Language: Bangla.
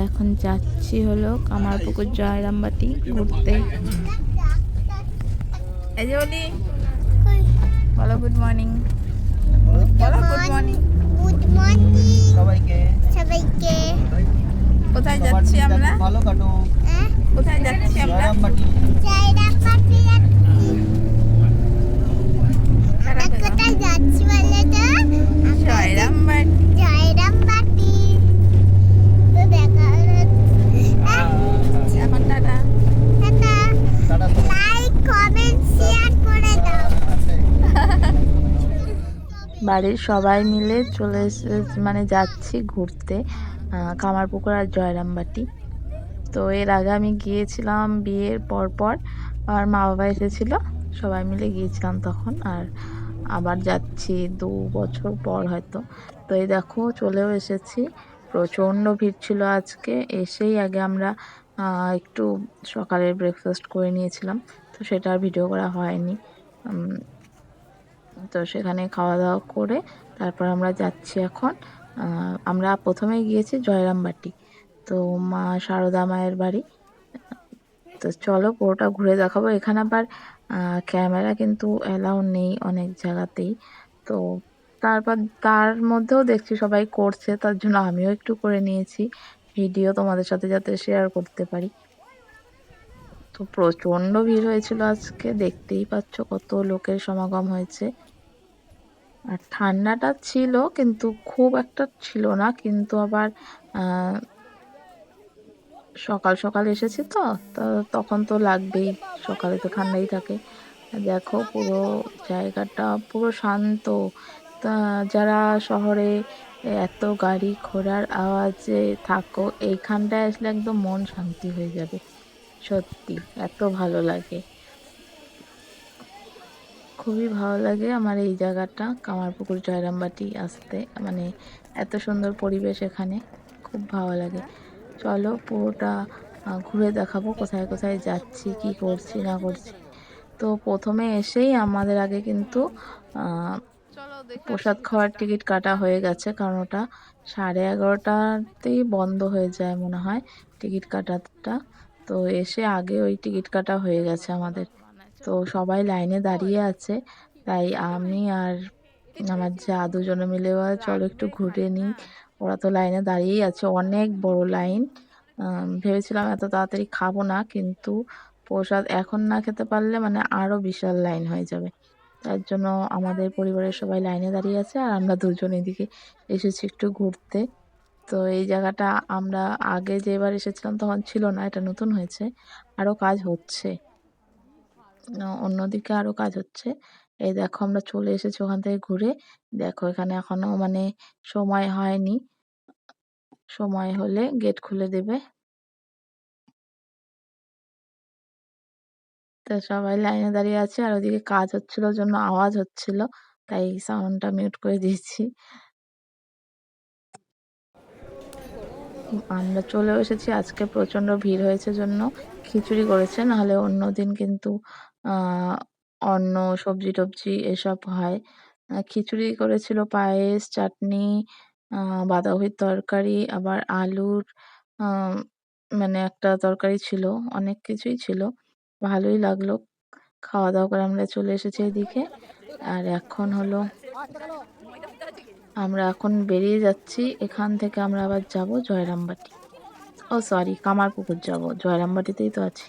আমরা এখন যাচ্ছি হলো কামারপুকুর জয়রামবাটি ঘুরতে। বলি। গুড মর্নিং বলো গুড মর্নিং গুড মর্নিং সবাইকে। সবাইকে। কোথায় যাচ্ছি আমরা? ভালো কোথায় যাচ্ছি আমরা? জয়রামবাটি পাচ্ছি আমরা কোথায় যাচ্ছি বলে তো আমরা জয়রামবাটি জয়রাম বাটি তো দেখা এখন টাটা টাটা টাটা সবাই। লাইক কমেন্ট শেয়ার করে দাও বাড়ির সবাই মিলে চলে মানে যাচ্ছি ঘুরতে কামারপুকুর আর জয়রামবাটি। তো এর আগে আমি গিয়েছিলাম বিয়ের পর পর, আর মা বাবা এসেছিল, সবাই মিলে গিয়েছিলাম তখন, আর আবার যাচ্ছি দু বছর পর হয়তো। তো এই দেখো, চলেও এসেছি, প্রচণ্ড ভিড় ছিল আজকে, এসেই আগে আমরা একটু সকালের ব্রেকফাস্ট করে নিয়েছিলাম, তো সেটা আর ভিডিও করা হয়নি। তো সেখানে খাওয়া দাওয়া করে তারপর আমরা যাচ্ছি এখন। আমরা প্রথমে গিয়েছি জয়রামবাটি তো মা সারদা মায়ের বাড়ি। তো চলো পুরোটা ঘুরে দেখাবো। এখানে আবার ক্যামেরা কিন্তু অ্যালাউ নেই অনেক জায়গাতেই। তো তারপর তার মধ্যেও দেখছি সবাই করছে, তার জন্য আমিও একটু করে নিয়েছি ভিডিও তোমাদের সাথে যাতে শেয়ার করতে পারি। তো প্রচণ্ড ভিড় হয়েছিল আজকে, দেখতেই পাচ্ছ কত লোকের সমাগম হয়েছে। আর ঠান্ডাটা ছিল, কিন্তু খুব একটা ছিল না, কিন্তু আবার সকাল সকাল এসেছি তো তখন তো লাগবেই, সকালে তো ঠান্ডাই থাকে। দেখো পুরো জায়গাটা পুরো শান্ত। তা যারা শহরে এত গাড়ি ঘোড়ার আওয়াজে থাকো, এইখানটায় আসলে একদম মন শান্তি হয়ে যাবে, সত্যি, এত ভালো লাগে। খুবই ভালো লাগে আমার এই জায়গাটা কামারপুকুর জয়রামবাটি আসতে। মানে এত সুন্দর পরিবেশ এখানে খুব ভালো লাগে। চলো পুরোটা ঘুরে দেখাবো কোথায় কোথায় যাচ্ছি কি করছি না করছি। তো প্রথমে এসেই আমাদের আগে কিন্তু প্রসাদ খাওয়ার টিকিট কাটা হয়ে গেছে কারণ ওটা সাড়ে এগারোটাতেই বন্ধ হয়ে যায় মনে হয় টিকিট কাটাটা। তো এসে আগে ওই টিকিট কাটা হয়ে গেছে আমাদের। তো সবাই লাইনে দাঁড়িয়ে আছে। তাই আমি আর আমার যা দুজনে মিলে চলো একটু ঘুরে নিই। ওরা তো লাইনে দাঁড়িয়েই আছে, অনেক বড় লাইন। ভেবেছিলাম এত তাড়াতাড়ি খাব না, কিন্তু প্রসাদ এখন না খেতে পারলে মানে আরও বিশাল লাইন হয়ে যাবে। তার জন্য আমাদের পরিবারের সবাই লাইনে দাঁড়িয়ে আছে আর আমরা দুজন এদিকে এসেছি একটু ঘুরতে। তো এই জায়গাটা আমরা আগে যেবার এসেছিলাম তখন ছিল না, এটা নতুন হয়েছে। আরও কাজ হচ্ছে। অন্যদিকে আরও কাজ হচ্ছে। এই দেখো আমরা চলে এসেছি ওখান থেকে ঘুরে। দেখো এখানে এখনও মানে সময় হয়নি। সময় হলে গেট খুলে দেবে। তো সবাই লাইনে দাঁড়িয়ে আছে আর ওদিকে কাজ হচ্ছিল জন্য আওয়াজ হচ্ছিল, তাই সাউন্ডটা মিউট করে দিয়েছি। আমরা চলে এসেছি। আজকে প্রচণ্ড ভিড় হয়েছে জন্য, খিচুড়ি করেছে, নাহলে অন্য দিন কিন্তু আহ, অন্য সবজি টবজি এসব হয়। খিচুড়ি করেছিল পায়েস চাটনি আহ, বাঁধাকপির তরকারি আবার আলুর মানে একটা তরকারি ছিল অনেক কিছুই ছিল। ভালোই লাগল। খাওয়া দাওয়া করে আমরা চলে এসেছি এদিকে। আর এখন হলো আমরা এখন বেরিয়ে যাচ্ছি। এখান থেকে আমরা আবার যাব জয়রামবাটি। ও সরি কামারপুকুর যাব। জয়রামবাটিতেই তো আছি।